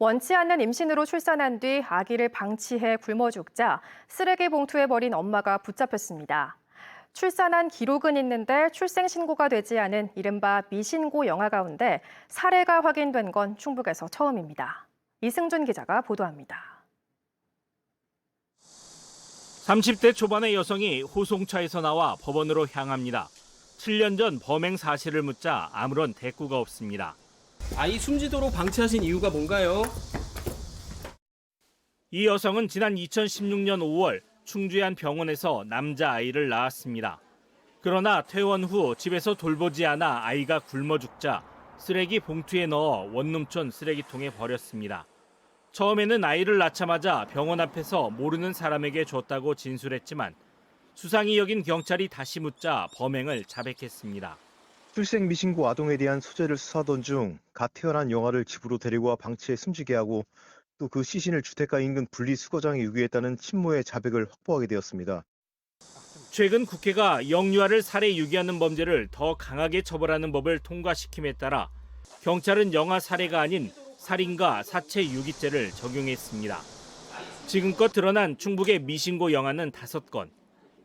원치 않는 임신으로 출산한 뒤 아기를 방치해 굶어 죽자 쓰레기 봉투에 버린 엄마가 붙잡혔습니다. 출산한 기록은 있는데 출생 신고가 되지 않은 이른바 미신고 영아 가운데 사례가 확인된 건 충북에서 처음입니다. 이승준 기자가 보도합니다. 30대 초반의 여성이 호송차에서 나와 법원으로 향합니다. 7년 전 범행 사실을 묻자 아무런 대꾸가 없습니다. 아이 숨지도록 방치하신 이유가 뭔가요? 이 여성은 지난 2016년 5월 충주의 한 병원에서 남자 아이를 낳았습니다. 그러나 퇴원 후 집에서 돌보지 않아 아이가 굶어 죽자 쓰레기 봉투에 넣어 원룸촌 쓰레기통에 버렸습니다. 처음에는 아이를 낳자마자 병원 앞에서 모르는 사람에게 줬다고 진술했지만 수상이 여긴 경찰이 다시 묻자 범행을 자백했습니다. 출생 미신고 아동에 대한 소재를 수사하던 중 갓 태어난 영아를 집으로 데리고 와 방치해 숨지게 하고 또 그 시신을 주택가 인근 분리수거장에 유기했다는 친모의 자백을 확보하게 되었습니다. 최근 국회가 영유아를 살해 유기하는 범죄를 더 강하게 처벌하는 법을 통과시킴에 따라 경찰은 영아 살해가 아닌 살인과 사체 유기죄를 적용했습니다. 지금껏 드러난 충북의 미신고 영아는 5건.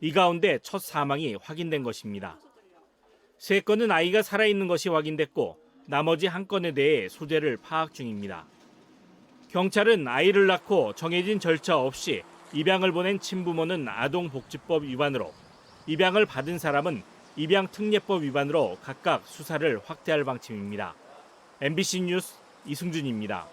이 가운데 첫 사망이 확인된 것입니다. 세 건은 아이가 살아있는 것이 확인됐고 나머지 한 건에 대해 소재를 파악 중입니다. 경찰은 아이를 낳고 정해진 절차 없이 입양을 보낸 친부모는 아동복지법 위반으로, 입양을 받은 사람은 입양특례법 위반으로 각각 수사를 확대할 방침입니다. MBC 뉴스 이승준입니다.